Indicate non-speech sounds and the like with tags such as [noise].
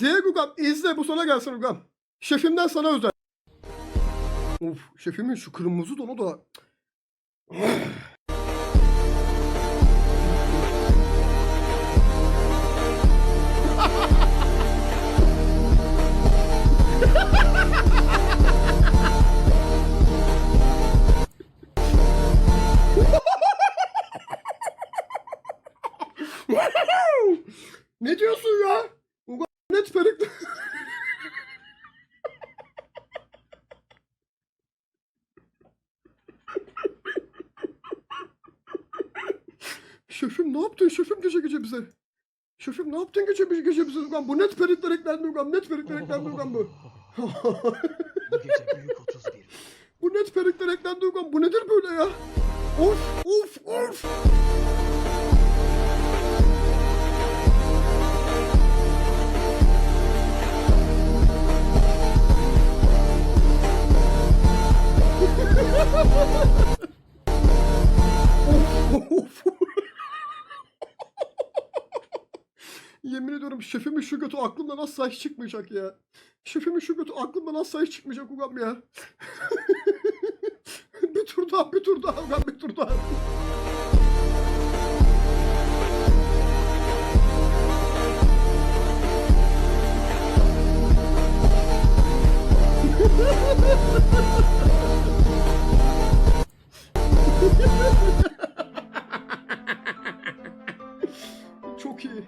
Diego Ugam izle bu sana gelsin Ugam. Şefimden sana özel. Of şefimin şu kırmızı donu da. [laughs] ne diyorsun ya? Net perikli. Şefim ne yaptın şefim gece gece bize? Şefim ne yaptın gece gece, bize Ugam? Bu net perikler eklendi Ugam. Net perikler eklendi Ugam bu. [laughs] Bu gece büyük 31. bu net perikler eklendi Ugam. Bu nedir böyle ya? Of of. Of, Yemin ediyorum şefimin şu götü aklımdan asla hiç çıkmayacak ya. Şefimin şu götü aklımdan asla hiç çıkmayacak Ugam ya. [laughs] bir tur daha bir tur daha Ugam bir tur daha. [laughs] Çok iyi.